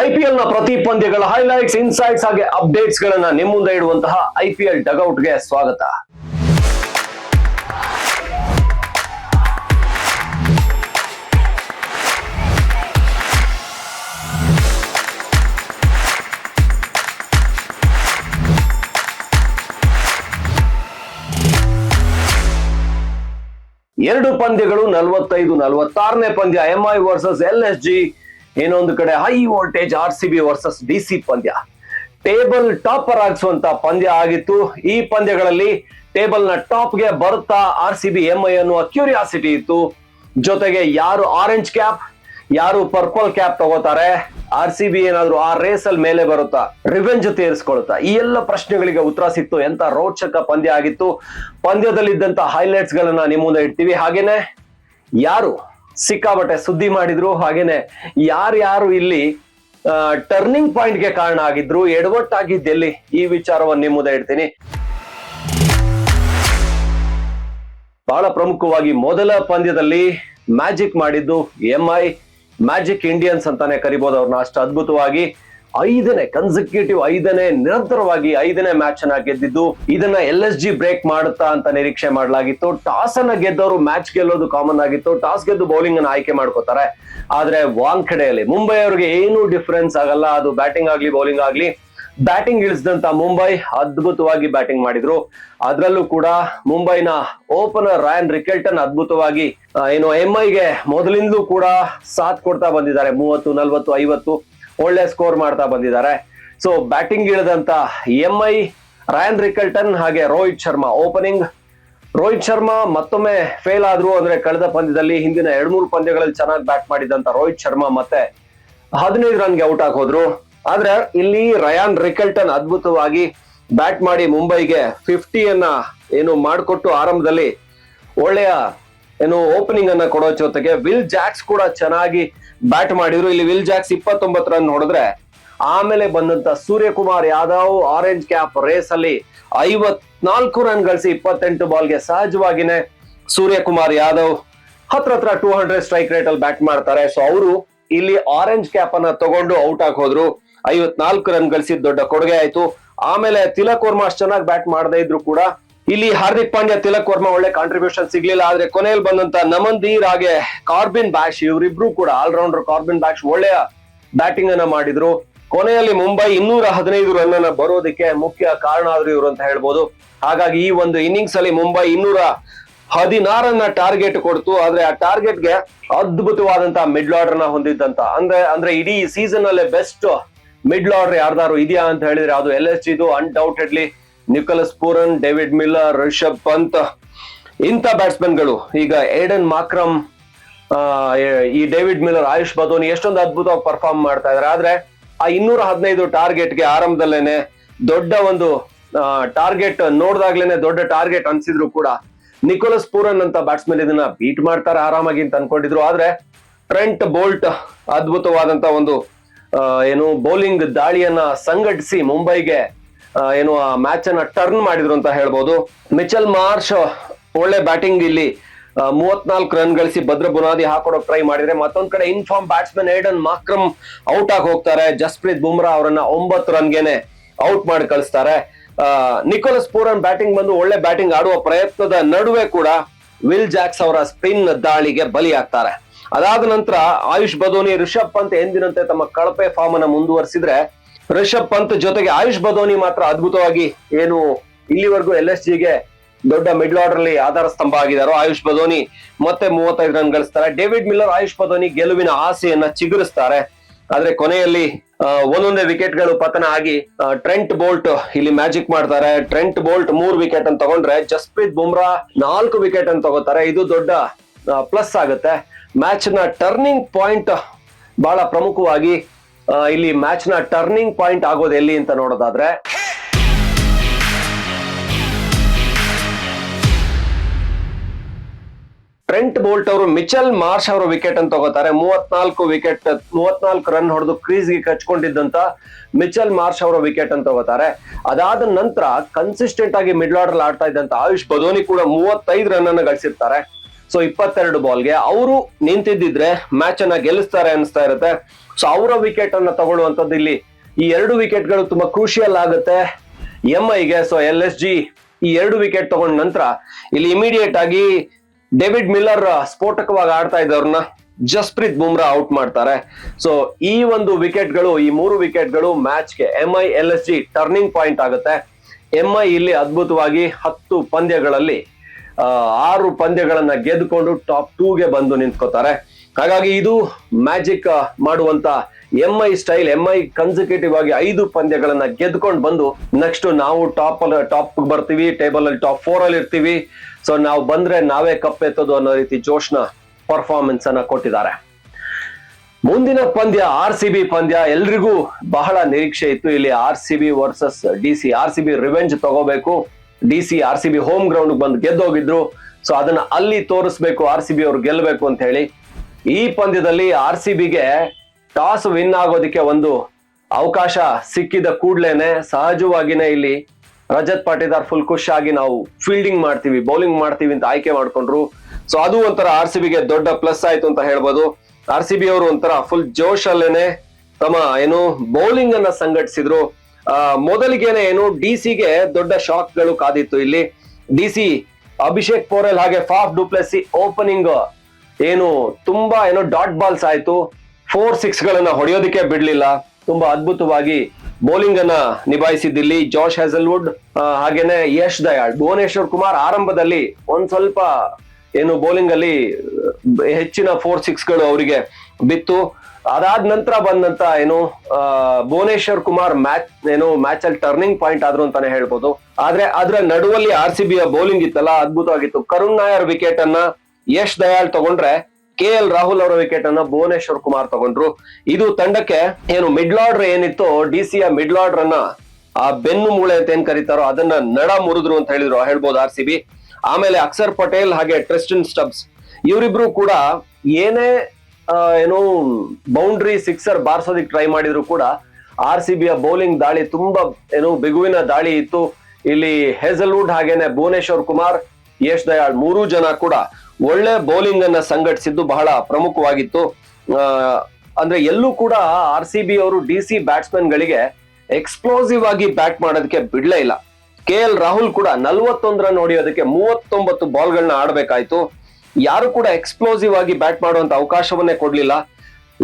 ಐಪಿಎಲ್ನ ಪ್ರತಿ ಪಂದ್ಯಗಳ highlights insights ಹಾಗೆ ಅಪ್ಡೇಟ್ಸ್ ಗಳನ್ನ ನಿಮ್ಮ ಮುಂದೆ ಇಡುವಂತಹ ಐಪಿಎಲ್ ಡಗೌಟ್ಗೆ ಸ್ವಾಗತ. ಎರಡು ಪಂದ್ಯಗಳು ನಲವತ್ತೈದು ನಲವತ್ತಾರನೇ ಪಂದ್ಯ MI versus L S G ಇನ್ನೊಂದು ಕಡೆ high voltage R C B versus D C ಪಂದ್ಯ. ಟೇಬಲ್ ಟಾಪರ್ ಆಗಿಸುವಂತ ಪಂದ್ಯ ಆಗಿತ್ತು. ಈ ಪಂದ್ಯಗಳಲ್ಲಿ ಟೇಬಲ್ನ ಟಾಪ್ಗೆ ಬರುತ್ತಾ ಆರ್ ಸಿ ಬಿ ಎಂಐ ಅನ್ನುವ ಕ್ಯೂರಿಯಾಸಿಟಿ ಇತ್ತು. ಜೊತೆಗೆ ಯಾರು ಆರೆಂಜ್ ಕ್ಯಾಪ್ ಯಾರು ಪರ್ಪಲ್ ಕ್ಯಾಪ್ ತಗೋತಾರೆ ಆರ್ ಸಿ ಬಿ ಏನಾದ್ರು ಆ ರೇಸ್ ಅಲ್ಲಿ ಮೇಲೆ ಬರುತ್ತಾ ರಿವೆಂಜ್ ತೀರಿಸ್ಕೊಳುತ್ತಾ ಈ ಎಲ್ಲ ಪ್ರಶ್ನೆಗಳಿಗೆ ಉತ್ತರ ಸಿಕ್ತು. ಎಂತ ರೋಚಕ ಪಂದ್ಯ ಆಗಿತ್ತು. ಪಂದ್ಯದಲ್ಲಿದ್ದಂತ ಹೈಲೈಟ್ಸ್ ಗಳನ್ನ ನಿಮ್ಮ ಮುಂದೆ ಇಡ್ತೀವಿ. ಹಾಗೇನೆ ಯಾರು ಸಿಕ್ಕಾಬಟ್ಟೆ ಸುದ್ದಿ ಮಾಡಿದ್ರು. ಹಾಗೇನೆ ಯಾರ್ಯಾರು ಇಲ್ಲಿ ಟರ್ನಿಂಗ್ ಪಾಯಿಂಟ್ಗೆ ಕಾರಣ ಆಗಿದ್ರು ಎಡವಟ್ಟಾಗಿದ್ದೆಲ್ಲಿ ಈ ವಿಚಾರವನ್ನು ನಿಮ್ಮ ಮುಂದೆ ಇಡ್ತೀನಿ. ಬಹಳ ಪ್ರಮುಖವಾಗಿ ಮೊದಲ ಪಂದ್ಯದಲ್ಲಿ ಮ್ಯಾಜಿಕ್ ಮಾಡಿದ್ದು ಎಂಐ ಮ್ಯಾಜಿಕ್ ಇಂಡಿಯನ್ಸ್ ಅಂತಾನೆ ಕರಿಬಹುದು ಅವ್ರನ್ನ ಅಷ್ಟು ಅದ್ಭುತವಾಗಿ. ಐದನೇ ಕನ್ಸಿಕ್ಯೂಟಿವ್ ಐದನೇ, ನಿರಂತರವಾಗಿ ಐದನೇ ಮ್ಯಾಚ್ ಅನ್ನ ಗೆದ್ದಿದ್ದು, ಇದನ್ನ ಎಲ್ ಎಸ್ ಜಿ ಬ್ರೇಕ್ ಮಾಡುತ್ತಾ ಅಂತ ನಿರೀಕ್ಷೆ ಮಾಡಲಾಗಿತ್ತು. ಟಾಸ್ ಅನ್ನ ಗೆದ್ದವರು ಮ್ಯಾಚ್ ಗೆಲ್ಲೋದು ಕಾಮನ್ ಆಗಿತ್ತು. ಟಾಸ್ ಗೆದ್ದು ಬೌಲಿಂಗ್ ಅನ್ನ ಆಯ್ಕೆ ಮಾಡ್ಕೋತಾರೆ. ಆದ್ರೆ ವಾಂಖೆಡೆಯಲ್ಲಿ ಮುಂಬೈ ಅವರಿಗೆ ಏನು ಡಿಫರೆನ್ಸ್ ಆಗಲ್ಲ. ಅದು ಬ್ಯಾಟಿಂಗ್ ಆಗ್ಲಿ ಬೌಲಿಂಗ್ ಆಗ್ಲಿ ಬ್ಯಾಟಿಂಗ್ ಇಳಿಸಿದಂತ ಮುಂಬೈ ಅದ್ಭುತವಾಗಿ ಬ್ಯಾಟಿಂಗ್ ಮಾಡಿದ್ರು. ಅದರಲ್ಲೂ ಕೂಡ ಮುಂಬೈನ ಓಪನರ್ ರಾಯನ್ ರಿಕೆಲ್ಟನ್ ಅದ್ಭುತವಾಗಿ ಏನು ಎಂಐಗೆ ಮೊದಲಿಂದಲೂ ಕೂಡ ಸಾಥ್ ಕೊಡ್ತಾ ಬಂದಿದ್ದಾರೆ. ಮೂವತ್ತು, ನಲ್ವತ್ತು, ಐವತ್ತು. ಒಳ್ಳೆ ಸ್ಕೋರ್ ಮಾಡ್ತಾ ಬಂದಿದ್ದಾರೆ. ಸೊ ಬ್ಯಾಟಿಂಗ್ ಇಳಿದಂತ ಐ ರಾಯನ್ ರಿಕಲ್ಟನ್ ಹಾಗೆ ರೋಹಿತ್ ಶರ್ಮಾ ಓಪನಿಂಗ್ ರೋಹಿತ್ ಶರ್ಮಾ ಮತ್ತೊಮ್ಮೆ ಫೇಲ್ ಆದ್ರು ಅಂದ್ರೆ ಕಳೆದ ಪಂದ್ಯದಲ್ಲಿ ಹಿಂದಿನ ಎರಡ್ ಮೂರು ಪಂದ್ಯಗಳಲ್ಲಿ ಚೆನ್ನಾಗಿ ಬ್ಯಾಟ್ ಮಾಡಿದಂತ ರೋಹಿತ್ ಶರ್ಮಾ ಮತ್ತೆ ಹದಿನೈದು ರನ್ಗೆ ಔಟ್ ಆಗಿ ಹೋದ್ರು. ಆದ್ರೆ ಇಲ್ಲಿ ರಯಾನ್ ರಿಕಲ್ಟನ್ ಅದ್ಭುತವಾಗಿ ಬ್ಯಾಟ್ ಮಾಡಿ ಮುಂಬೈಗೆ ಫಿಫ್ಟಿಯನ್ನ ಏನು ಮಾಡಿಕೊಟ್ಟು ಆರಂಭದಲ್ಲಿ ಒಳ್ಳೆಯ ಏನು ಓಪನಿಂಗ್ ಅನ್ನ ಕೊಡೋ ಜೊತೆಗೆ ವಿಲ್ ಜಾಕ್ಸ್ ಕೂಡ ಚೆನ್ನಾಗಿ ಬ್ಯಾಟ್ ಮಾಡಿದ್ರು. ಇಲ್ಲಿ ವಿಲ್ ಜಾಕ್ಸ್ ಇಪ್ಪತ್ತೊಂಬತ್ತು ರನ್ ಹೊಡೆದ್ರೆ ಆಮೇಲೆ ಬಂದಂತ Suryakumar Yadav orange cap race ಅಲ್ಲಿ ಐವತ್ನಾಲ್ಕು ರನ್ ಗಳಿಸಿ ಇಪ್ಪತ್ತೆಂಟು ಬಾಲ್ಗೆ ಸಹಜವಾಗಿನೇ ಸೂರ್ಯಕುಮಾರ್ ಯಾದವ್ ಹತ್ರ ಹತ್ರ ಟೂ ಹಂಡ್ರೆಡ್ ಸ್ಟ್ರೈಕ್ ರೇಟ್ ಅಲ್ಲಿ ಬ್ಯಾಟ್ ಮಾಡ್ತಾರೆ. ಸೊ ಅವರು ಇಲ್ಲಿ ಆರೆಂಜ್ ಕ್ಯಾಪ್ ಅನ್ನ ತಗೊಂಡು ಔಟ್ ಆಗಿ ಹೋದ್ರು. ಐವತ್ನಾಲ್ಕು ರನ್ ಗಳಿಸಿದ ದೊಡ್ಡ ಕೊಡುಗೆ ಆಯ್ತು. ಆಮೇಲೆ ತಿಲಕ್ ವರ್ಮಾ ಅಷ್ಟು ಚೆನ್ನಾಗಿ ಬ್ಯಾಟ್ ಮಾಡದೇ ಇದ್ರು ಕೂಡ ಇಲ್ಲಿ ಹಾರ್ದಿಕ್ ಪಾಂಡ್ಯ, ತಿಲಕ್ ವರ್ಮಾ ಒಳ್ಳೆ ಕಾಂಟ್ರಿಬ್ಯೂಷನ್ ಸಿಗ್ಲಿಲ್ಲ, ಆದ್ರೆ ಕೊನೆಯಲ್ಲಿ ಬಂದಂತ ನಮನ್ ಧೀರ್ ಹಾಗೆ ಕಾರ್ಬಿನ್ ಬ್ಯಾಶ್, ಇವರಿಬ್ರು ಕೂಡ ಆಲ್ರೌಂಡರ್ ಕಾರ್ಬಿನ್ ಬ್ಯಾಶ್ ಒಳ್ಳೆಯ ಬ್ಯಾಟಿಂಗ್ ಅನ್ನ ಮಾಡಿದ್ರು. ಕೊನೆಯಲ್ಲಿ ಮುಂಬೈ ಇನ್ನೂರ ಹದಿನೈದು ರನ್ ಅನ್ನ ಬರೋದಕ್ಕೆ ಮುಖ್ಯ ಕಾರಣ ಆದ್ರು ಇವರು ಅಂತ ಹೇಳ್ಬೋದು. ಹಾಗಾಗಿ ಈ ಒಂದು ಇನ್ನಿಂಗ್ಸ್ ಅಲ್ಲಿ ಮುಂಬೈ ಇನ್ನೂರ ಹದಿನಾರನ್ನ ಟಾರ್ಗೆಟ್ ಕೊಡ್ತು. ಆದ್ರೆ ಆ ಟಾರ್ಗೆಟ್ಗೆ ಅದ್ಭುತವಾದಂತಹ ಮಿಡ್ಲ್ ಆರ್ಡರ್ನ ಹೊಂದಿದ್ದಂತ, ಅಂದ್ರೆ ಅಂದ್ರೆ ಇಡೀ ಸೀಸನ್ ಅಲ್ಲೇ ಬೆಸ್ಟ್ ಮಿಡ್ಲ್ ಆರ್ಡರ್ ಯಾರ್ದಾರು ಇದೆಯಾ ಅಂತ ಹೇಳಿದ್ರೆ ಅದು ಎಲ್ ಎಸ್ ಜಿದು undoubtedly Nicholas Pooran, David Miller, Rishabh Pant ಇಂಥ ಬ್ಯಾಟ್ಸ್ಮನ್ಗಳು ಈಗ ಏಡನ್ ಮಾಕ್ರಮ್ ಈ ಡೇವಿಡ್ ಮಿಲ್ಲರ್, ಆಯುಷ್ ಬದೋನಿ ಎಷ್ಟೊಂದು ಅದ್ಭುತವಾಗಿ ಪರ್ಫಾರ್ಮ್ ಮಾಡ್ತಾ ಇದಾರೆ ಆದ್ರೆ ಆ ಇನ್ನೂರ ಹದಿನೈದು ಟಾರ್ಗೆಟ್ಗೆ ಆರಂಭದಲ್ಲೇನೆ ದೊಡ್ಡ ಒಂದು ಟಾರ್ಗೆಟ್ ನೋಡ್ದಾಗ್ಲೇನೆ ದೊಡ್ಡ ಟಾರ್ಗೆಟ್ ಅನ್ಸಿದ್ರು ಕೂಡ ನಿಕೋಲಸ್ ಪೂರನ್ ಅಂತ ಬ್ಯಾಟ್ಸ್ಮನ್ ಇದನ್ನ ಬೀಟ್ ಮಾಡ್ತಾರೆ ಆರಾಮಾಗಿ ಅಂತ ಅನ್ಕೊಂಡಿದ್ರು. ಆದ್ರೆ ಟ್ರೆಂಟ್ ಬೋಲ್ಟ್ ಅದ್ಭುತವಾದಂತ ಒಂದು ಏನು ಬೌಲಿಂಗ್ ದಾಳಿಯನ್ನ ಸಂಘಟಿಸಿ ಮುಂಬೈಗೆ ಏನು, ಆ ಮ್ಯಾಚ್ ಅನ್ನ ಟರ್ನ್ ಮಾಡಿದ್ರು ಅಂತ ಹೇಳ್ಬೋದು. ಮಿಚಲ್ ಮಾರ್ಷ್ ಒಳ್ಳೆ ಬ್ಯಾಟಿಂಗ್ ಇಲ್ಲಿ ಮೂವತ್ನಾಲ್ಕು ರನ್ ಗಳಿಸಿ ಭದ್ರ ಬುನಾದಿ ಹಾಕೊಡೋಕೆ ಟ್ರೈ ಮಾಡಿದ್ರೆ ಮತ್ತೊಂದ್ ಕಡೆ inform batsman Aiden Markram out ಆಗಿ ಹೋಗ್ತಾರೆ. ಜಸ್ಪ್ರೀತ್ ಬುಮ್ರಾ ಅವರನ್ನ ಒಂಬತ್ತು ರನ್ಗೆನೆ ಔಟ್ ಮಾಡಿ ಕಳಿಸ್ತಾರೆ. ನಿಕೋಲಸ್ ಪೂರನ್ ಬ್ಯಾಟಿಂಗ್ ಬಂದು ಒಳ್ಳೆ ಬ್ಯಾಟಿಂಗ್ ಆಡುವ ಪ್ರಯತ್ನದ ನಡುವೆ ಕೂಡ ವಿಲ್ ಜಾಕ್ಸ್ ಅವರ ಸ್ಪಿನ್ ದಾಳಿಗೆ ಬಲಿಯಾಗ್ತಾರೆ ಅದಾದ ನಂತರ ಆಯುಷ್ ಬದೋನಿ ರಿಷಬ್ ಪಂತ್ ಎಂದಿನಂತೆ ತಮ್ಮ ಕಳಪೆ ಫಾರ್ಮ್ ಅನ್ನ ಮುಂದುವರಿಸಿದ್ರೆ ರಿಷಬ್ ಪಂತ್ ಜೊತೆಗೆ ಆಯುಷ್ ಬದೋನಿ ಮಾತ್ರ ಅದ್ಭುತವಾಗಿ ಏನು ಇಲ್ಲಿವರೆಗೂ ಎಲ್ ಎಸ್ ಜಿಗೆ ದೊಡ್ಡ ಮಿಡ್ಲ್ ಆರ್ಡರ್ ಅಲ್ಲಿ ಆಧಾರ ಸ್ತಂಭ ಆಗಿದಾರೋ ಆಯುಷ್ ಬದೋನಿ ಮತ್ತೆ ಮೂವತ್ತೈದು ರನ್ ಗಳಿಸ್ತಾರೆ. ಡೇವಿಡ್ ಮಿಲ್ಲರ್ ಆಯುಷ್ ಬದೋನಿ ಗೆಲುವಿನ ಆಸೆಯನ್ನ ಚಿಗುರಿಸ್ತಾರೆ. ಆದ್ರೆ ಕೊನೆಯಲ್ಲಿ ಒಂದೊಂದೇ ವಿಕೆಟ್ಗಳು ಪತನ ಆಗಿ ಟ್ರೆಂಟ್ ಬೋಲ್ಟ್ ಇಲ್ಲಿ ಮ್ಯಾಜಿಕ್ ಮಾಡ್ತಾರೆ. ಟ್ರೆಂಟ್ ಬೋಲ್ಟ್ ಮೂರ್ ವಿಕೆಟ್ ಅನ್ನು ತಗೊಂಡ್ರೆ ಜಸ್ಪ್ರೀತ್ ಬುಮ್ರಾ ನಾಲ್ಕು ವಿಕೆಟ್ ಅನ್ನು ತಗೋತಾರೆ. ಇದು ದೊಡ್ಡ ಪ್ಲಸ್ ಆಗುತ್ತೆ. ಮ್ಯಾಚ್ನ ಟರ್ನಿಂಗ್ ಪಾಯಿಂಟ್ ಬಹಳ ಪ್ರಮುಖವಾಗಿ ಇಲ್ಲಿ ಮ್ಯಾಚ್ನ ಟರ್ನಿಂಗ್ ಪಾಯಿಂಟ್ ಆಗೋದು ಎಲ್ಲಿ ಅಂತ ನೋಡೋದಾದ್ರೆ ಟ್ರೆಂಟ್ ಬೋಲ್ಟ್ ಅವರು ಮಿಚಲ್ ಮಾರ್ಷ್ ಅವರ ವಿಕೆಟ್ ಅನ್ನು ತಗೋತಾರೆ. ಮೂವತ್ನಾಲ್ಕು ವಿಕೆಟ್ ಮೂವತ್ನಾಲ್ಕು ರನ್ ಹೊಡೆದು ಕ್ರೀಸ್ಗೆ ಕಚ್ಕೊಂಡಿದ್ದಂತ ಮಿಚಲ್ ಮಾರ್ಷ್ ಅವರ ವಿಕೆಟ್ ಅನ್ನು ತಗೋತಾರೆ. ಅದಾದ ನಂತರ ಕನ್ಸಿಸ್ಟೆಂಟ್ ಆಗಿ ಮಿಡ್ ಆರ್ಡರ್ ಆಡ್ತಾ ಇದ್ದಂತ ಆಯುಷ್ ಬದೋನಿ ಕೂಡ ಮೂವತ್ತೈದು ರನ್ ಅನ್ನು ಗಳಿಸಿರ್ತಾರೆ. ಸೊ ಇಪ್ಪತ್ತೆರಡು ಬಾಲ್ಗೆ ಅವರು ನಿಂತಿದ್ದಿದ್ರೆ ಮ್ಯಾಚ್ ಅನ್ನ ಗೆಲ್ಲಿಸ್ತಾರೆ ಅನಿಸ್ತಾ ಇರುತ್ತೆ. ಸೊ ಅವರ ವಿಕೆಟ್ ಅನ್ನ ತಗೊಳ್ಳುವಂತದ್ದು ಇಲ್ಲಿ. ಈ ಎರಡು ವಿಕೆಟ್ಗಳು ತುಂಬಾ ಕ್ರೂಷಿಯಲ್ ಆಗುತ್ತೆ. ಎಂ ಐಗೆ ಸೊ ಎಲ್ ಎಸ್ ಜಿ ಈ ಎರಡು ವಿಕೆಟ್ ತಗೊಂಡ ನಂತರ ಇಲ್ಲಿ ಇಮಿಡಿಯೇಟ್ ಆಗಿ ಡೇವಿಡ್ ಮಿಲ್ಲರ್ ಸ್ಫೋಟಕವಾಗಿ ಆಡ್ತಾ ಇದ್ದವ್ರನ್ನ ಜಸ್ಪ್ರೀತ್ ಬುಮ್ರಾ ಔಟ್ ಮಾಡ್ತಾರೆ. ಸೊ ಈ ಒಂದು ವಿಕೆಟ್ಗಳು ಈ ಮೂರು ವಿಕೆಟ್ಗಳು ಮ್ಯಾಚ್ಗೆ M I L S G turning point ಆಗುತ್ತೆ. ಎಂ ಐ ಇಲ್ಲಿ ಅದ್ಭುತವಾಗಿ ಹತ್ತು ಪಂದ್ಯಗಳಲ್ಲಿ ಆರು ಪಂದ್ಯಗಳನ್ನ ಗೆದ್ದುಕೊಂಡು ಟಾಪ್ ಟೂಗೆ ಬಂದು ನಿಂತ್ಕೋತಾರೆ. ಹಾಗಾಗಿ ಇದು ಮ್ಯಾಜಿಕ್ ಮಾಡುವಂತ M I style M I consecutive ಆಗಿ ಐದು ಪಂದ್ಯಗಳನ್ನ ಗೆದ್ಕೊಂಡು ಬಂದು ನೆಕ್ಸ್ಟ್ ನಾವು ಟಾಪ್ ಟಾಪ್ ಬರ್ತೀವಿ ಟೇಬಲ್ ಅಲ್ಲಿ ಟಾಪ್ ಫೋರ್ ಅಲ್ಲಿ ಇರ್ತೀವಿ. ಸೊ ನಾವು ಬಂದ್ರೆ ನಾವೇ ಕಪ್ ಎತ್ತೋದು ಅನ್ನೋ ರೀತಿ ಜೋಶ್ನ ಪರ್ಫಾರ್ಮೆನ್ಸ್ ಅನ್ನ ಕೊಟ್ಟಿದ್ದಾರೆ. ಮುಂದಿನ ಪಂದ್ಯ ಆರ್ ಸಿ ಬಿ ಪಂದ್ಯ. ಎಲ್ರಿಗೂ ಬಹಳ ನಿರೀಕ್ಷೆ ಇತ್ತು. ಇಲ್ಲಿ R C B versus D C R C B revenge ತಗೋಬೇಕು. D C R C B home ground ಬಂದು ಗೆದ್ದೋಗಿದ್ರು. ಸೊ ಅದನ್ನ ಅಲ್ಲಿ ತೋರಿಸ್ಬೇಕು ಆರ್ ಸಿ ಬಿ ಅವ್ರು ಗೆಲ್ಲಬೇಕು ಅಂತ ಹೇಳಿ. ಈ ಪಂದ್ಯದಲ್ಲಿ ಆರ್ ಸಿ ಬಿಗೆ ಟಾಸ್ ವಿನ್ ಆಗೋದಕ್ಕೆ ಒಂದು ಅವಕಾಶ ಸಿಕ್ಕಿದ ಕೂಡ್ಲೇನೆ ಸಹಜವಾಗಿನೇ ಇಲ್ಲಿ ರಜತ್ ಪಾಟೀದಾರ್ ಫುಲ್ ಖುಷ್ ಆಗಿ ನಾವು ಫೀಲ್ಡಿಂಗ್ ಮಾಡ್ತೀವಿ ಬೌಲಿಂಗ್ ಮಾಡ್ತೀವಿ ಅಂತ ಆಯ್ಕೆ ಮಾಡ್ಕೊಂಡ್ರು. ಸೊ ಅದು ಒಂಥರ ಆರ್ ಸಿ ಬಿಗೆ ದೊಡ್ಡ ಪ್ಲಸ್ ಆಯ್ತು ಅಂತ ಹೇಳ್ಬೋದು. ಆರ್ ಸಿ ಬಿ ಅವರು ಒಂಥರ ಫುಲ್ ಜೋಶ್ ಅಲ್ಲೇನೆ ತಮ್ಮ ಏನು ಬೌಲಿಂಗ್ ಅನ್ನ ಸಂಘಟಿಸಿದ್ರು. ಮೊದಲಿಗೆನೆ ಏನು ಡಿ ಸಿಗೆ ದೊಡ್ಡ ಶಾಕ್ಗಳು ಕಾದಿತ್ತು ಇಲ್ಲಿ. ಡಿ ಸಿ ಅಭಿಷೇಕ್ ಪೋರೆಲ್ ಹಾಗೆ ಫಾಫ್ ಡುಪ್ಲೆಸಿ ಓಪನಿಂಗ್ ಏನು ತುಂಬಾ ಏನೋ ಡಾಟ್ ಬಾಲ್ಸ್ ಆಯ್ತು. ಫೋರ್ ಸಿಕ್ಸ್ ಗಳನ್ನ ಹೊಡೆಯೋದಕ್ಕೆ ಬಿಡ್ಲಿಲ್ಲ. ತುಂಬಾ ಅದ್ಭುತವಾಗಿ ಬೌಲಿಂಗ್ ಅನ್ನ ನಿಭಾಯಿಸಿದ್ದಿಲ್ಲಿ ಜಾಶ್ ಹೆಸಲ್ವುಡ್ ಆ, ಹಾಗೇನೆ ಯಶ್ ದಯಾಳ್. ಭುವನೇಶ್ವರ್ ಕುಮಾರ್ ಆರಂಭದಲ್ಲಿ ಒಂದ್ ಸ್ವಲ್ಪ ಏನು ಬೌಲಿಂಗ್ ಅಲ್ಲಿ ಹೆಚ್ಚಿನ ಫೋರ್ ಸಿಕ್ಸ್ಗಳು ಅವರಿಗೆ ಬಿತ್ತು. ಅದಾದ ನಂತರ ಬಂದಂತ ಏನು ಭುವನೇಶ್ವರ್ ಕುಮಾರ್ ಮ್ಯಾಚ್ ಏನು ಮ್ಯಾಚ್ ಅಲ್ಲಿ ಟರ್ನಿಂಗ್ ಪಾಯಿಂಟ್ ಆದ್ರು ಅಂತಾನೆ ಹೇಳ್ಬೋದು. ಆದ್ರೆ ಅದ್ರ ನಡುವಲ್ಲಿ ಆರ್ ಸಿ ಬಿಯ ಬೌಲಿಂಗ್ ಇತ್ತಲ್ಲ ಅದ್ಭುತವಾಗಿತ್ತು. ಕರುಣ್ ನಾಯರ್ ವಿಕೆಟ್ ಅನ್ನ ಯಶ್ ದಯಾಳ್ ತಗೊಂಡ್ರೆ ಕೆ ಎಲ್ ರಾಹುಲ್ ಅವರ ವಿಕೆಟ್ ಅನ್ನ ಭುವನೇಶ್ವರ್ ಕುಮಾರ್ ತಗೊಂಡ್ರು. ಇದು ತಂಡಕ್ಕೆ ಏನು ಮಿಡ್ಲ್ ಆರ್ಡರ್ ಏನಿತ್ತು ಡಿ ಸಿಯ ಮಿಡ್ಲ್ ಆರ್ಡರ್ ಅನ್ನ ಆ ಬೆನ್ನು ಮೂಳೆ ಅಂತ ಏನ್ ಕರೀತಾರೋ ಅದನ್ನ ನಡ ಮುರಿದ್ರು ಅಂತ ಹೇಳಿದ್ರು ಹೇಳ್ಬೋದು ಆರ್ ಸಿ ಬಿ. ಆಮೇಲೆ ಅಕ್ಷರ್ ಪಟೇಲ್ ಹಾಗೆ ಟ್ರೆಸ್ಟಿನ್ ಸ್ಟಬ್ಸ್ ಇವರಿಬ್ರು ಕೂಡ ಏನೇ ಏನು ಬೌಂಡ್ರಿ ಸಿಕ್ಸರ್ ಬಾರ್ಸೋದಿಕ್ ಟ್ರೈ ಮಾಡಿದ್ರು ಕೂಡ ಆರ್ ಸಿ ಬಿಯ ಬೌಲಿಂಗ್ ದಾಳಿ ತುಂಬಾ, ಏನು ಬಿಗುವಿನ ದಾಳಿ ಇತ್ತು. ಇಲ್ಲಿ ಹೆಸಲ್ವುಡ್ ಹಾಗೇನೆ ಭುವನೇಶ್ವರ್ ಕುಮಾರ್, ಯಶ್ ದಯಾಳ್ ಮೂರೂ ಜನ ಕೂಡ ಒಳ್ಳೆ ಬೌಲಿಂಗ್ ಅನ್ನ ಸಂಘಟಿಸಿದ್ದು ಬಹಳ ಪ್ರಮುಖವಾಗಿತ್ತು. ಅಂದ್ರೆ ಎಲ್ಲೂ ಕೂಡ ಆರ್ ಸಿ ಬಿ ಅವರು ಡಿ ಸಿ ಬ್ಯಾಟ್ಸ್ಮನ್ ಗಳಿಗೆ ಎಕ್ಸ್ಪ್ಲೋಸಿವ್ ಆಗಿ ಬ್ಯಾಟ್ ಮಾಡೋದಕ್ಕೆ ಬಿಡ್ಲೇ ಇಲ್ಲ. ಕೆ ಎಲ್ ರಾಹುಲ್ ಕೂಡ ನಲ್ವತ್ತೊಂದು ರನ್ ಹೊಡೆಯೋದಕ್ಕೆ ಮೂವತ್ತೊಂಬತ್ತು ಬಾಲ್ಗಳನ್ನ ಆಡ್ಬೇಕಾಯ್ತು. ಯಾರು ಕೂಡ ಎಕ್ಸ್ಪ್ಲೋಸಿವ್ ಆಗಿ ಬ್ಯಾಟ್ ಮಾಡುವಂತ ಅವಕಾಶವನ್ನೇ ಕೊಡ್ಲಿಲ್ಲ.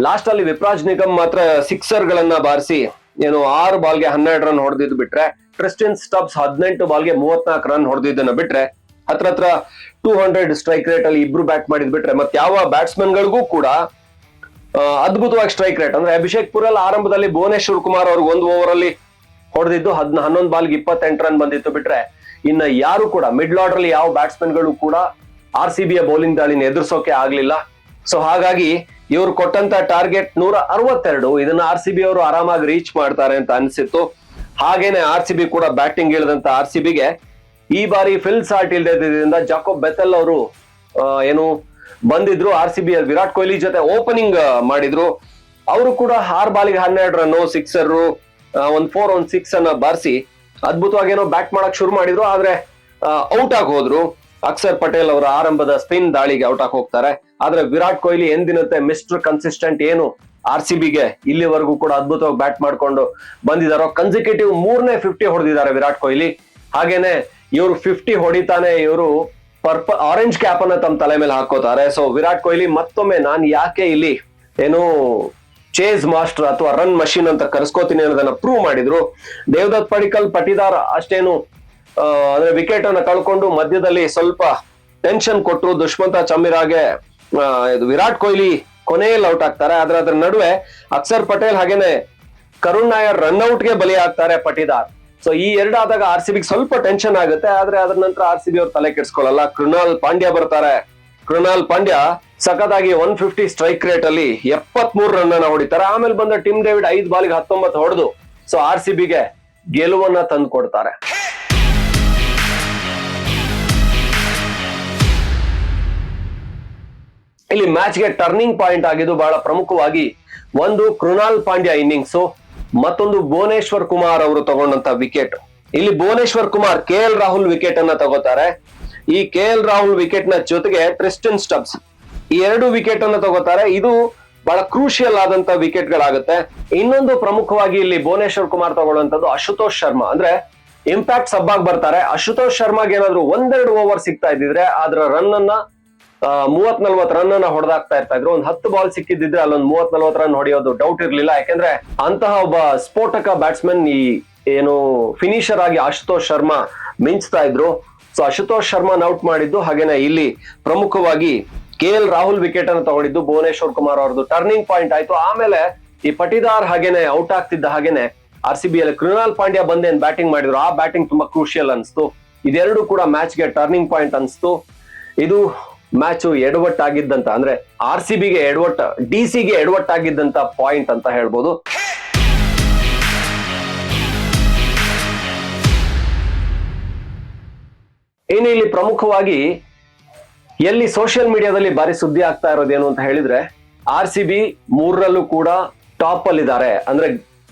ಲಾಸ್ಟ್ ಅಲ್ಲಿ ವಿಪ್ರಾಜ್ ನಿಗಮ್ ಮಾತ್ರ ಸಿಕ್ಸರ್ ಗಳನ್ನ ಬಾರಿಸಿ ಏನು ಆರು ಬಾಲ್ಗೆ ಹನ್ನೆರಡು ರನ್ ಹೊಡೆದಿದ್ದು ಬಿಟ್ರೆ ಕ್ರಿಸ್ಟಿಯನ್ ಸ್ಟಬ್ಸ್ ಹದಿನೆಂಟು ಬಾಲ್ಗೆ ಮೂವತ್ನಾಲ್ಕು ರನ್ ಹೊಡೆದಿದ್ದನ್ನ ಬಿಟ್ರೆ, ಹತ್ರ ಹತ್ರ ಟೂ ಹಂಡ್ರೆಡ್ ಸ್ಟ್ರೈಕ್ ರೇಟ್ ಅಲ್ಲಿ ಇಬ್ರು ಬ್ಯಾಟ್ ಮಾಡಿದ್ ಬಿಟ್ರೆ ಮತ್ತೆ ಯಾವ ಬ್ಯಾಟ್ಸ್ಮನ್ ಗಳಿಗೂ ಕೂಡ ಅದ್ಭುತವಾಗಿ ಸ್ಟ್ರೈಕ್ ರೇಟ್ ಅಂದ್ರೆ ಅಭಿಷೇಕ್ ಪುರಲ್ ಆರಂಭದಲ್ಲಿ ಭುವನೇಶ್ವರ್ ಕುಮಾರ್ ಅವ್ರಿಗೆ ಒಂದು ಓವರ್ ಅಲ್ಲಿ ಹೊಡೆದಿದ್ದು ಹದ್ನ, ಹನ್ನೊಂದು ಬಾಲ್ಗೆ ಇಪ್ಪತ್ತೆಂಟು ರನ್ ಬಂದಿತ್ತು ಬಿಟ್ರೆ, ಇನ್ನ ಯಾರು ಕೂಡ ಮಿಡ್ಲ್ ಆರ್ಡರ್ ಅಲ್ಲಿ ಯಾವ ಬ್ಯಾಟ್ಸ್ಮನ್ಗಳು ಕೂಡ ಆರ್ ಸಿ ಬಿಯ ಬೌಲಿಂಗ್ ದಾಳಿನ ಎದುರಿಸೋಕೆ ಆಗ್ಲಿಲ್ಲ. ಸೊ ಹಾಗಾಗಿ ಇವ್ರು ಕೊಟ್ಟಂತ ಟಾರ್ಗೆಟ್ ನೂರ ಅರವತ್ತೆರಡು ಇದನ್ನ ಆರ್ ಸಿ ಬಿ ಅವರು ಆರಾಮಾಗಿ ರೀಚ್ ಮಾಡ್ತಾರೆ ಅಂತ ಅನ್ಸಿತ್ತು. ಹಾಗೇನೆ ಆರ್ ಸಿ ಬಿ ಕೂಡ ಬ್ಯಾಟಿಂಗ್ ಇಳಿದಂತ ಆರ್ ಸಿ ಬಿಗೆ ಈ ಬಾರಿ ಫಿಲ್ ಸಾಲ್ಟ್ ಇಲ್ದಿದ್ದರಿಂದ ಜಾಕೋಬ್ ಬೆತೆಲ್ ಅವರು ಏನು ಬಂದಿದ್ರು. R C B Virat Kohli ಜೊತೆ ಓಪನಿಂಗ್ ಮಾಡಿದ್ರು. ಅವರು ಕೂಡ ಆರ್ ಬಾಲಿಗೆ ಹನ್ನೆರಡು ರನ್ನು ಸಿಕ್ಸರ್ ಒಂದ್ ಫೋರ್ ಒಂದ್ ಸಿಕ್ಸ್ ಅನ್ನ ಬಾರಿಸಿ ಅದ್ಭುತವಾಗಿ ಏನೋ ಬ್ಯಾಟ್ ಮಾಡಕ್ ಶುರು ಮಾಡಿದ್ರು. ಆದ್ರೆ ಔಟ್ ಆಗಿ ಹೋದ್ರು. ಅಕ್ಷರ್ ಪಟೇಲ್ ಅವರ ಆರಂಭದ ಸ್ಪಿನ್ ದಾಳಿಗೆ ಔಟ್ ಆಗಿ ಹೋಗ್ತಾರೆ. ಆದ್ರೆ ವಿರಾಟ್ ಕೊಹ್ಲಿ ಎಂದಿನಂತೆ ಮಿಸ್ಟರ್ ಕನ್ಸಿಸ್ಟೆಂಟ್ ಏನು ಆರ್ ಸಿ ಬಿಗೆ ಇಲ್ಲಿವರೆಗೂ ಕೂಡ ಅದ್ಭುತವಾಗಿ ಬ್ಯಾಟ್ ಮಾಡ್ಕೊಂಡು ಬಂದಿದಾರೋ. ಕನ್ಸಿಕ್ಯೂಟಿವ್ ಮೂರನೇ ಫಿಫ್ಟಿ ಹೊಡೆದಿದ್ದಾರೆ ವಿರಾಟ್ ಕೊಹ್ಲಿ. ಹಾಗೇನೆ ಇವರು ಫಿಫ್ಟಿ ಹೊಡಿತಾನೆ, ಇವರು ಪರ್ಪ ಆರೆಂಜ್ ಕ್ಯಾಪ್ ಅನ್ನ ತಮ್ಮ ತಲೆ ಮೇಲೆ ಹಾಕೋತಾರೆ. ಸೊ ವಿರಾಟ್ ಕೊಹ್ಲಿ ಮತ್ತೊಮ್ಮೆ ನಾನು ಯಾಕೆ ಇಲ್ಲಿ ಏನು ಚೇಸ್ ಮಾಸ್ಟರ್ ಅಥವಾ ರನ್ ಮಷಿನ್ ಅಂತ ಕರೆಸ್ಕೋತೀನಿ ಅನ್ನೋದನ್ನ ಪ್ರೂವ್ ಮಾಡಿದ್ರು. ದೇವದತ್ ಪಡಿಕಲ್ ಪಟಿದಾರ್ ಅಷ್ಟೇನು ಅಂದ್ರೆ ವಿಕೆಟ್ ಅನ್ನ ಕಳ್ಕೊಂಡು ಮಧ್ಯದಲ್ಲಿ ಸ್ವಲ್ಪ ಟೆನ್ಷನ್ ಕೊಟ್ಟರು ದುಷ್ಮಂತ ಚಮ್ಮಿರಾಗೆ ಇದು ವಿರಾಟ್ ಕೊಹ್ಲಿ ಕೊನೆಯಲ್ಲಿ ಔಟ್ ಆಗ್ತಾರೆ. ಆದ್ರೆ ಅದ್ರ ನಡುವೆ ಅಕ್ಷರ್ ಪಟೇಲ್ ಹಾಗೇನೆ ಕರುಣ್ ನಾಯರ್ ರನ್ಔಟ್ಗೆ ಬಲಿ ಆಗ್ತಾರೆ ಪಟಿದಾರ್. ಸೊ ಈ ಎರಡು ಆರ್ ಸಿ ಬಿಗೆ ಸ್ವಲ್ಪ ಟೆನ್ಷನ್ ಆಗುತ್ತೆ. ಆದ್ರೆ ಅದ್ರ ನಂತರ ಆರ್ ಸಿ ಬಿ ಅವ್ರು ತಲೆ ಕೆಡ್ಸ್ಕೊಳ್ಳಲ್ಲ. ಕೃಣಾಲ್ ಪಾಂಡ್ಯ ಬರ್ತಾರೆ. ಕೃಣಾಲ್ ಪಾಂಡ್ಯ ಸಖತ್ತಾಗಿ ಒನ್ ಫಿಫ್ಟಿ ಸ್ಟ್ರೈಕ್ ರೇಟ್ ಅಲ್ಲಿ ಎಪ್ಪತ್ ಮೂರು ರನ್ ಹೊಡಿತಾರೆ. ಆಮೇಲೆ ಬಂದ ಟಿಮ್ ಡೇವಿಡ್ ಐದು ಬಾಲ್ಗೆ ಹತ್ತೊಂಬತ್ತು ಹೊಡೆದು ಸೊ ಆರ್ ಸಿ ಬಿಗೆ ಗೆಲುವನ್ನ ತಂದು ಕೊಡ್ತಾರೆ. ಇಲ್ಲಿ ಮ್ಯಾಚ್ಗೆ ಟರ್ನಿಂಗ್ ಪಾಯಿಂಟ್ ಆಗಿದ್ದು ಬಹಳ ಪ್ರಮುಖವಾಗಿ ಒಂದು ಕೃಣಾಲ್ ಪಾಂಡ್ಯ ಇನ್ನಿಂಗ್ಸ್ ಮತ್ತೊಂದು ಭುವನೇಶ್ವರ್ ಕುಮಾರ್ ಅವರು ತಗೊಂಡಂತ ವಿಕೆಟ್ ಇಲ್ಲಿ Bhuvneshwar Kumar K L Rahul wicket ಅನ್ನ ತಗೋತಾರೆ. ಈ ಕೆ ಎಲ್ ರಾಹುಲ್ ವಿಕೆಟ್ನ ಜೊತೆಗೆ ಟ್ರಿಸ್ಟನ್ ಸ್ಟಬ್ಸ್ ಈ ಎರಡು ವಿಕೆಟ್ ಅನ್ನ ತಗೋತಾರೆ. ಇದು ಬಹಳ ಕ್ರೂಷಿಯಲ್ ಆದಂತ ವಿಕೆಟ್ ಗಳಾಗುತ್ತೆ. ಇನ್ನೊಂದು ಪ್ರಮುಖವಾಗಿ ಇಲ್ಲಿ ಭುವನೇಶ್ವರ್ ಕುಮಾರ್ ತಗೊಳ್ಳುವಂತದ್ದು ಅಶುತೋಷ್ ಶರ್ಮಾ. ಅಂದ್ರೆ ಇಂಪ್ಯಾಕ್ಟ್ ಸಬ್ಬಾಗ್ ಬರ್ತಾರೆ. ಅಶುತೋಷ್ ಶರ್ಮಾಗೆ ಏನಾದ್ರು ಒಂದೆರಡು ಓವರ್ ಸಿಗ್ತಾ ಇದ್ದಿದ್ರೆ ಅದರ ರನ್ ಅನ್ನ ಮೂವತ್ ನಲ್ವತ್ ರನ್ ಅನ್ನ ಇರ್ತಾ ಇದ್ರು. ಒಂದ್ ಹತ್ತು ಬಾಲ್ ಸಿಕ್ಕಿದ್ರೆ ಅಲ್ಲೊಂದ್ ಮೂವತ್ ನಲ್ವತ್ ರನ್ ಹೊಡೆಯೋದು ಡೌಟ್ ಇರ್ಲಿಲ್ಲ. ಯಾಕಂದ್ರೆ ಅಂತಹ ಒಬ್ಬ ಸ್ಫೋಟಕ ಬ್ಯಾಟ್ಸ್ಮನ್ ಈ ಏನು ಫಿನಿಷರ್ ಆಗಿ ಅಶುತೋಷ್ ಶರ್ಮಾ ಮಿಂಚ್ತಾ ಇದ್ರು. ಸೊ ಅಶುತೋಷ್ ಶರ್ಮಾ ಔಟ್ ಮಾಡಿದ್ದು ಹಾಗೇನೆ ಇಲ್ಲಿ ಪ್ರಮುಖವಾಗಿ ಕೆ ಎಲ್ ರಾಹುಲ್ ವಿಕೆಟ್ ಅನ್ನು ತಗೊಂಡಿದ್ದು ಭುವನೇಶ್ವರ್ ಕುಮಾರ್ ಅವ್ರದ್ದು. ಟರ್ನಿಂಗ್ ಪಾಯಿಂಟ್ ಆಯ್ತು. ಆಮೇಲೆ ಈ ಪಟಿದಾರ್ ಹಾಗೇನೆ ಔಟ್ ಆಗ್ತಿದ್ದ ಹಾಗೇನೆ ಆರ್ ಸಿ ಬಿ ಅಲ್ಲಿ ಕೃಣಾಲ್ ಪಾಂಡ್ಯ ಬಂದೇನ್ ಬ್ಯಾಟಿಂಗ್ ಮಾಡಿದ್ರು. ಆ ಬ್ಯಾಟಿಂಗ್ ತುಂಬಾ ಕ್ರೂಷಿಯಲ್ ಅನ್ಸ್ತು. ಇದೆರಡು ಕೂಡ ಮ್ಯಾಚ್ಗೆ ಟರ್ನಿಂಗ್ ಪಾಯಿಂಟ್ ಅನ್ಸ್ತು. ಇದು ಮ್ಯಾಚ್ ಎಡವಟ್ಟಾಗಿದ್ದಂತ, ಅಂದ್ರೆ ಆರ್ ಸಿ ಬಿಗೆ ಎಡವಟ್ಟ, ಡಿ ಸಿಗೆ ಎಡವಟ್ಟಾಗಿದ್ದಂತ ಪಾಯಿಂಟ್ ಅಂತ ಹೇಳ್ಬೋದು. ಇನ್ನು ಇಲ್ಲಿ ಪ್ರಮುಖವಾಗಿ ಎಲ್ಲಿ ಸೋಷಿಯಲ್ ಮೀಡಿಯಾದಲ್ಲಿ ಬಾರಿ ಸುದ್ದಿ ಆಗ್ತಾ ಇರೋದೇನು ಅಂತ ಹೇಳಿದ್ರೆ, ಆರ್ ಸಿ ಬಿ ಮೂರರಲ್ಲೂ ಕೂಡ ಟಾಪ್ ಅಲ್ಲಿ ಇದ್ದಾರೆ ಅಂದ್ರೆ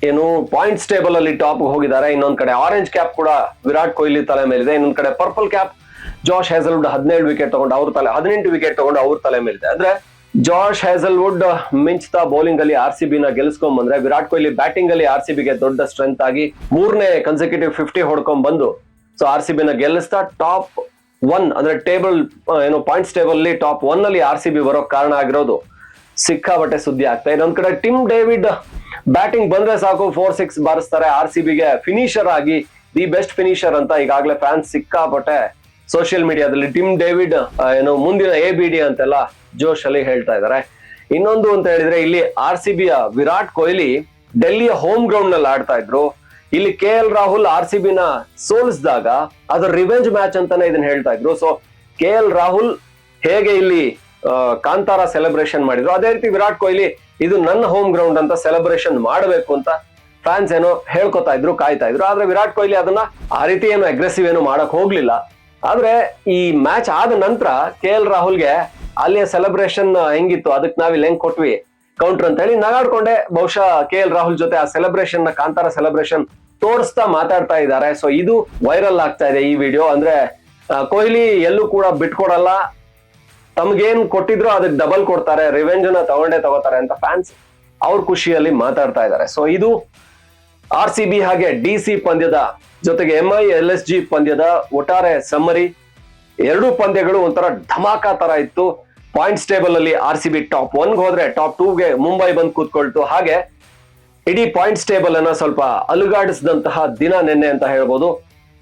ಏನು ಪಾಯಿಂಟ್ಸ್ ಟೇಬಲ್ ಅಲ್ಲಿ ಟಾಪ್ ಹೋಗಿದ್ದಾರೆ. ಇನ್ನೊಂದ್ ಕಡೆ ಆರೆಂಜ್ ಕ್ಯಾಪ್ ಕೂಡ ವಿರಾಟ್ ಕೊಹ್ಲಿ ತಲೆ ಮೇಲಿದೆ. ಇನ್ನೊಂದ್ ಕಡೆ ಪರ್ಪಲ್ ಕ್ಯಾಪ್ ಜಾಶ್ ಹ್ಯಾಸಲ್ವುಡ್ ಹದಿನೇಳು ವಿಕೆಟ್ ತಗೊಂಡು ಅವ್ರ ತಲೆ, ಹದಿನೆಂಟು ವಿಕೆಟ್ ತಗೊಂಡು ಅವ್ರ ತಲೆ ಮೇಲಿದೆ. ಅಂದ್ರೆ ಜಾಶ್ ಹ್ಯಾಸಲ್ವುಡ್ ಮಿಂಚ್ತಾ ಬೌಲಿಂಗ್ ಅಲ್ಲಿ ಆರ್ ಸಿ ಬಿನ ಗೆಲ್ಸ್ಕೊಂಡ್ ಬಂದ್ರೆ ವಿರಾಟ್ ಕೊಹ್ಲಿ ಬ್ಯಾಟಿಂಗ್ ಅಲ್ಲಿ ಆರ್ ಸಿ ಬಿಗೆ ದೊಡ್ಡ ಸ್ಟ್ರೆಂತ್ ಆಗಿ ಮೂರನೇ ಕನ್ಸಿಕ್ಯೂಟಿವ್ ಫಿಫ್ಟಿ ಹೊಡ್ಕೊಂಡ್ ಬಂದು ಸೊ ಆರ್ ಸಿ ಬಿನ ಗೆಲ್ಲಿಸ್ತಾ ಟಾಪ್ ಒನ್ ಅಂದ್ರೆ ಟೇಬಲ್ ಏನು ಪಾಯಿಂಟ್ಸ್ ಟೇಬಲ್ ಅಲ್ಲಿ ಟಾಪ್ ಒನ್ ಅಲ್ಲಿ ಆರ್ ಸಿ ಬಿ ಬರೋ ಕಾರಣ ಆಗಿರೋದು. ಸಿಕ್ಕಾಪಟ್ಟೆ ಸುದ್ದಿ ಆಗ್ತಾ ಇದೆ. ಒಂದ್ ಕಡೆ ಟಿಮ್ ಡೇವಿಡ್ ಬ್ಯಾಟಿಂಗ್ ಬಂದ್ರೆ ಸಾಕು ಫೋರ್ ಸಿಕ್ಸ್ ಬಾರಿಸ್ತಾರೆ. ಆರ್ ಸಿ ಬಿಗೆ ಫಿನಿಷರ್ ಆಗಿ ದಿ ಬೆಸ್ಟ್ ಫಿನಿಷರ್ ಅಂತ ಈಗಾಗಲೇ ಫ್ಯಾನ್ಸ್ ಸಿಕ್ಕಾಪಟ್ಟೆ ಸೋಷಿಯಲ್ ಮೀಡಿಯಾದಲ್ಲಿ ಟಿಮ್ ಡೇವಿಡ್ ಏನು ಮುಂದಿನ ಎ ಬಿ ಡಿ ಅಂತೆಲ್ಲ ಜೋಶ್ ಅಲ್ಲಿ ಹೇಳ್ತಾ ಇದ್ದಾರೆ. ಇನ್ನೊಂದು ಅಂತ ಹೇಳಿದ್ರೆ ಇಲ್ಲಿ ಆರ್ ಸಿ ಬಿಯ ವಿರಾಟ್ ಕೊಹ್ಲಿ ಡೆಲ್ಲಿಯ ಹೋಮ್ ಗ್ರೌಂಡ್ನಲ್ಲಿ ಆಡ್ತಾ ಇದ್ರು. ಇಲ್ಲಿ K L Rahul R C ಬಿನ ಸೋಲಿಸಿದಾಗ ಅದು ರಿವೆಂಜ್ ಮ್ಯಾಚ್ ಅಂತಾನೆ ಇದನ್ನ ಹೇಳ್ತಾ ಇದ್ರು. ಸೊ ಕೆ ಎಲ್ ರಾಹುಲ್ ಹೇಗೆ ಇಲ್ಲಿ ಕಾಂತಾರ ಸೆಲೆಬ್ರೇಷನ್ ಮಾಡಿದ್ರು? ಅದೇ ರೀತಿ ವಿರಾಟ್ ಕೊಹ್ಲಿ ಇದು ನನ್ನ ಹೋಮ್ ಗ್ರೌಂಡ್ ಅಂತ ಸೆಲೆಬ್ರೇಷನ್ ಮಾಡಬೇಕು ಅಂತ ಫ್ಯಾನ್ಸ್ ಏನೋ ಹೇಳ್ಕೊತಾ ಇದ್ರು, ಕಾಯ್ತಾ ಇದ್ರು. ಆದ್ರೆ ವಿರಾಟ್ ಕೊಹ್ಲಿ ಅದನ್ನ ಆ ರೀತಿ ಏನು ಅಗ್ರೆಸಿವ್ ಏನು ಮಾಡಕ್ ಹೋಗ್ಲಿಲ್ಲ. ಆದ್ರೆ ಈ ಮ್ಯಾಚ್ ಆದ ನಂತರ ಕೆ ಎಲ್ ರಾಹುಲ್ಗೆ ಅಲ್ಲಿಯ ಸೆಲೆಬ್ರೇಷನ್ ಹೆಂಗಿತ್ತು? ಅದಕ್ಕೆ ನಾವಿಲ್ಲಿ ಹೆಂಗ್ ಕೊಟ್ವಿ? ಕೌಂಟರ್ ಅಂತ ಹೇಳಿ ನಗಾಡ್ಕೊಂಡೆ. ಬಹುಶಃ ಕೆ ಎಲ್ ರಾಹುಲ್ ಜೊತೆ ಆ ಸೆಲೆಬ್ರೇಷನ್ನ ಕಾಂತಾರ ಸೆಲೆಬ್ರೇಷನ್ ತೋರಿಸ್ತಾ ಮಾತಾಡ್ತಾ ಇದ್ದಾರೆ. ಸೊ ಇದು ವೈರಲ್ ಆಗ್ತಾ ಇದೆ ಈ ವಿಡಿಯೋ ಅಂದ್ರೆ ಕೊಹ್ಲಿ ಎಲ್ಲೂ ಕೂಡ ಬಿಟ್ಕೊಡಲ್ಲ. ತಮ್ಗೇನ್ ಕೊಟ್ಟಿದ್ರು ಅದಕ್ಕೆ ಡಬಲ್ ಕೊಡ್ತಾರೆ. ರಿವೆಂಜ್ನ ತಗೊಂಡೇ ತಗೋತಾರೆ ಅಂತ ಫ್ಯಾನ್ಸ್ ಅವ್ರ ಖುಷಿಯಲ್ಲಿ ಮಾತಾಡ್ತಾ ಇದ್ದಾರೆ. ಸೊ ಇದು ಆರ್ ಸಿ ಬಿ ಹಾಗೆ ಡಿಸಿ ಪಂದ್ಯದ ಜೊತೆಗೆ M I L S G ಪಂದ್ಯದ ಒಟ್ಟಾರೆ ಸಮ್ಮರಿ. ಎರಡೂ ಪಂದ್ಯಗಳು ಒಂಥರ ಧಮಾಕ ತರ ಇತ್ತು. ಪಾಯಿಂಟ್ಸ್ ಟೇಬಲ್ ಅಲ್ಲಿ ಆರ್ ಸಿ ಬಿ ಟಾಪ್ ಒನ್ಗೆ ಹೋದ್ರೆ ಟಾಪ್ ಟೂಗೆ ಮುಂಬೈ ಬಂದು ಕೂತ್ಕೊಳ್ತು. ಹಾಗೆ ಇಡೀ ಪಾಯಿಂಟ್ಸ್ ಟೇಬಲ್ ಅನ್ನ ಸ್ವಲ್ಪ ಅಲುಗಾಡಿಸಿದಂತಹ ದಿನ ನಿನ್ನೆ ಅಂತ ಹೇಳ್ಬೋದು.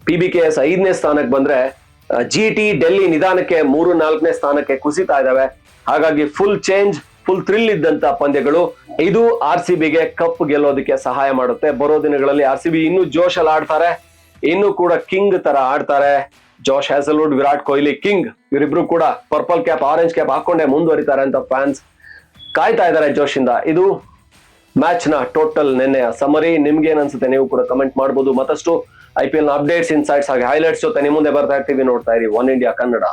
ಪಿ ಬಿ ಕೆ ಎಸ್ ಐದನೇ ಸ್ಥಾನಕ್ಕೆ ಬಂದ್ರೆ ಜಿ ಟಿ ಡೆಲ್ಲಿ ನಿಧಾನಕ್ಕೆ ಮೂರು ನಾಲ್ಕನೇ ಸ್ಥಾನಕ್ಕೆ ಕುಸಿತಾ ಇದಾವೆ. ಹಾಗಾಗಿ ಫುಲ್ ಚೇಂಜ್ ಫುಲ್ ಥ್ರಿಲ್ ಇದ್ದಂತ ಪಂದ್ಯಗಳು. ಇದು ಆರ್ ಸಿ ಬಿಗೆ ಕಪ್ ಗೆಲ್ಲೋದಕ್ಕೆ ಸಹಾಯ ಮಾಡುತ್ತೆ. ಬರೋ ದಿನಗಳಲ್ಲಿ ಆರ್ ಸಿ ಬಿ ಇನ್ನೂ ಜೋಶಲ್ಲಿ ಆಡ್ತಾರೆ. ಇನ್ನು ಕೂಡ ಕಿಂಗ್ ತರ ಆಡ್ತಾರೆ. Josh Hazlewood, Virat Kohli, king ಇವರಿಬ್ರು ಕೂಡ ಪರ್ಪಲ್ ಕ್ಯಾಪ್, ಆರೆಂಜ್ ಕ್ಯಾಪ್ ಹಾಕೊಂಡೆ ಮುಂದುವರಿತಾರೆ ಅಂತ ಫ್ಯಾನ್ಸ್ ಕಾಯ್ತಾ ಇದ್ದಾರೆ ಇಂದ ಇದು ಮ್ಯಾಚ್ನ ಟೋಟಲ್ ನಿನ್ನೆಯ ಸಮರಿ ನಿಮ್ಗೆ ಏನ್ ಅನ್ಸುತ್ತೆ ನೀವು ಕೂಡ ಕಮೆಂಟ್ ಮಾಡಬಹುದು ಮತ್ತಷ್ಟು I P L updates, insights ಹಾಗೆ ಹೈಲೈಟ್ಸ್ ಜೊತೆ ನಿಮ್ಮ ಮುಂದೆ ಬರ್ತಾ ಇರ್ತೀವಿ ನೋಡ್ತಾ ಇರಿ. One India Kannada.